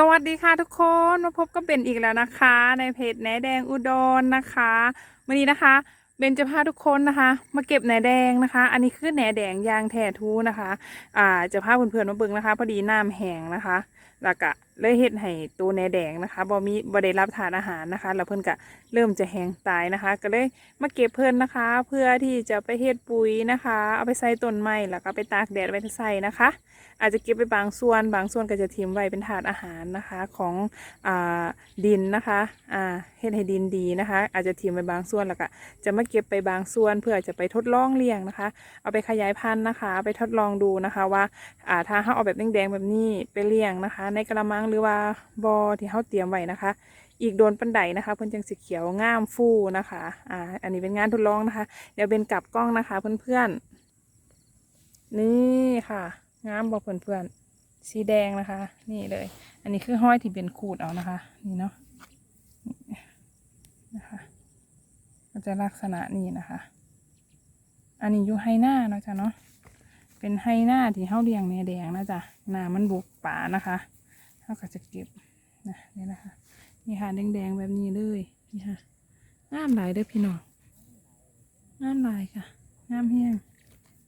สวัสดีค่ะทุกคนมาพบกับเบนอีกแล้วนะคะ ในเพจแหนแดงอุดรนะคะวันนี้นะคะเบนจะพาทุกคนนะคะ มาเก็บแหนแดงนะคะ อันนี้คือแหนแดงยางแท้ทูนะคะ อ่าจะพาเพื่อนๆมาเบิ่งนะคะ พอดีน้ำแห้งนะคะแล้วก็เลยเฮ็ดให้ตัวแนแดงนะคะบ่มีบ่ได้รับทานอาหารนะคะ แล้วเพิ่นก็เริ่มจะแห้งตายนะคะ ก็เลยมาเก็บเพิ่นนะคะ เพื่อที่จะไปเฮ็ดปุ๋ยนะคะ เอาไปใส่ต้นไม้แล้วก็ไปตากแดดไว้ใส่นะคะ อาจจะเก็บไปบางส่วน บางส่วนก็จะทิ้งไว้เป็นถาดอาหารนะคะของอ่าดินนะคะอ่าเฮ็ดให้ดินดีนะคะ อาจจะทิ้งไปบางส่วนแล้วก็จะมาเก็บไปบางส่วน เพื่อจะไปทดลองเลี้ยงนะคะ เอาไปขยายพันธุ์นะคะ ไปทดลองดูนะคะว่าอ่าถ้าเขาเอาแบบแดงๆแบบนี้ไปเลี้ยงนะคะในกระมังหรือว่าบอที่เขาเตรียมไว้นะคะ อีกโดนปันไดนะคะ เพื่อนจังสีเขียวงามฟูนะคะอ่าอันนี้เป็นงานทดลองนะคะ เดี๋ยวเป็นกลับกล้องนะคะ เพื่อนๆนี่ค่ะงามบอกเพื่อนๆสีแดงนะคะ นี่เลย อันนี้คือห้อยที่เป็นขูดเอานะคะ นี่เนาะนะคะก็จะลักษณะนี้นะคะ อันนี้อยู่ไฮหน้าเนาะจ๊ะเนาะเป็นไฮหน้าที่เฮาเลี้ยงแหนแดงนะจ๊ะหน้ามันบุกป่านะคะ เฮาก็จะเก็บนะนี่นะคะนี่ค่ะแดงๆแบบนี้เลยนี่ค่ะงามหลายเด้อพี่น้องงามหลายค่ะงามเฮียง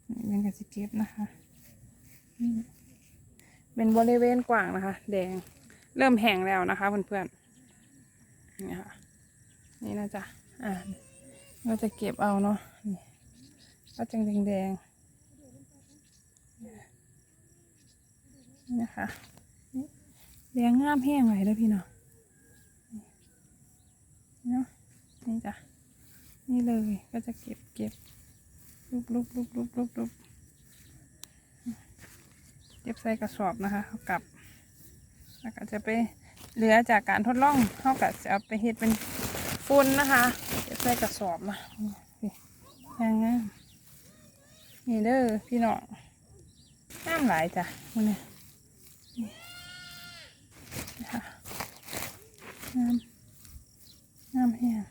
นี่เป็นกระสิเก็บนะคะเป็นบริเวณกว้างนะคะ แดงเริ่มแห้งแล้วนะคะเพื่อนๆนี่ค่ะนี่นะจ๊ะอ่าเราจะเก็บเอาเนาะนี่ก็จังแดงๆนี่นะคะ แดงงามแห้งเลยเด้อพี่น้อนี่เนาะนี่จ้ะนี่เลยก็จะเก็บเก็บลุบลุบลุบลุบลุบลุบเก็บใส่กระสอบนะคะเขากลับแล้วก็จะไปเหลือจากการทดลองเขาก็จะเอาไปเฮ็ดเป็นฟุ้นนะคะเก็บใส่กระสอบมานี่ยังงามนี่เด้อพี่น้องน้ำหลายจ้ะมันเนี่ยนี่นะคะ น้ำน้ำแห้ง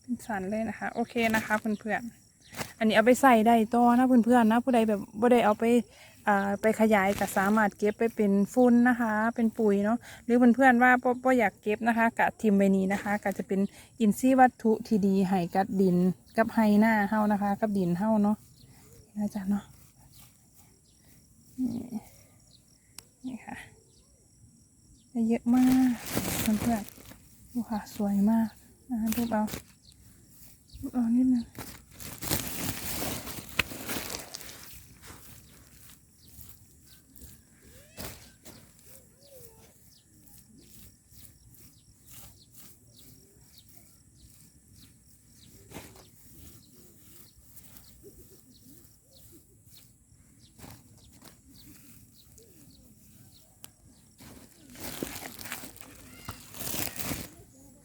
เป็นสันเลยนะคะ โอเคนะคะเพื่อนๆอันนี้เอาไปใส่ได้ต่อนะเพื่อนๆนะผู้ใดแบบบ่ได้เอาไปอ่าไปขยายก็สามารถเก็บไปเป็นฟุ้นนะคะ เป็นปุ๋ยเนาะหรือเพื่อนๆว่าบ่บ่อยากเก็บนะคะกะทิมไวนี้นะคะก็จะเป็นอินทรีย์วัตถุที่ดีให้กับดินกับไฮหน้าเฮานะคะ กับดินเฮาเนาะนะจ๊ะเนาะนี่ค่ะได้ เยอะมากเพื่อนๆดูค่ะสวยมากนะดูเอาดูเอานิดนึง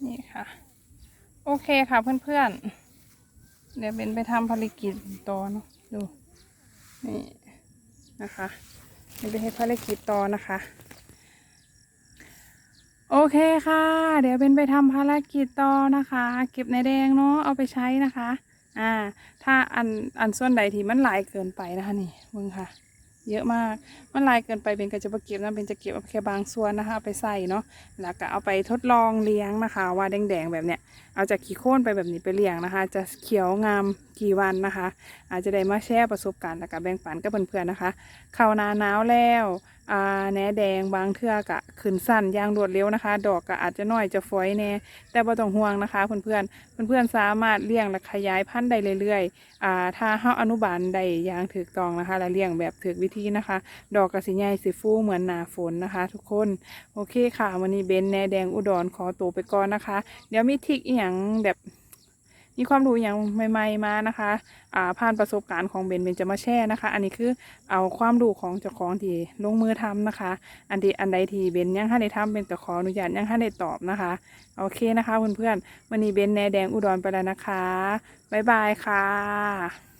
นี่ค่ะ โอ เคค่ะเพื่อนๆ เดี๋ยวเป็นไปทำภารกิจต่อเนาะดูนี่นะคะเดี๋ยวไปให้ภารกิจต่อนะคะ โอเคค่ะ เดี๋ยวเป็นไปทำภารกิจต่อนะคะ เก็บในแดงเนาะเอาไปใช้นะคะ อ่า ถ้าอันอันส่วนใดที่มันหลายเกินไปนะคะนี่มึงค่ะ เยอะมากมันหลายเกินไปเป็นก็จะบ่เก็บนะเป็นจะเก็บเอาแค่บางส่วนนะคะเอาไปใส่เนาะแล้วก็เอาไปทดลองเลี้ยงนะคะ ว่าแดงๆแบบเนี้ย เอาจากขี้โค่นไปแบบนี้ไปเลี้ยงนะคะ จะเขียวงามกี่วันนะคะ อาจจะได้มาแชร์ประสบการณ์แล้วก็แบ่งปันกับเพื่อนๆนะคะ เข้านาหนาวแล้วแหนแดงบางเทื่อกะขึ้นสั้นยางรวดเร็วนะคะ ดอกก็อาจจะน้อยจะฝอยแน่แต่บ่ต้องห่วงนะคะเพื่อนๆเพื่อนๆสามารถเลี้ยงและขยายพันธุ์ได้เรื่อยๆถ้าเฮาอนุบาลได้ยางถูกตองนะคะ และเลี้ยงแบบถูกวิธีนะคะ ดอกกระสีใหญ่สีฟูเหมือนหนาฝนนะคะ ทุกคนโอเคค่ะ วันนี้เบนแหนแดงอุดรขอตัวไปก่อนนะคะ เดี๋ยวมีทิกอหย่างแบบมีความรู้อย่างใหม่ ๆมานะคะอ่าผ่านประสบการณ์ของเบนเบนจะมาแช่นะคะ อันนี้คือเอาความรู้ของเจ้าของที่ลงมือทำนะคะ อันที่อันใดที่เบนยังให้ได้ทำเบนก็ขออนุญาตยังให้ได้ตอบนะคะ โอเคนะคะเพื่อนๆวันนี้เบนแหนแดงอุดรไปแล้วนะคะบ๊ายบายค่ะ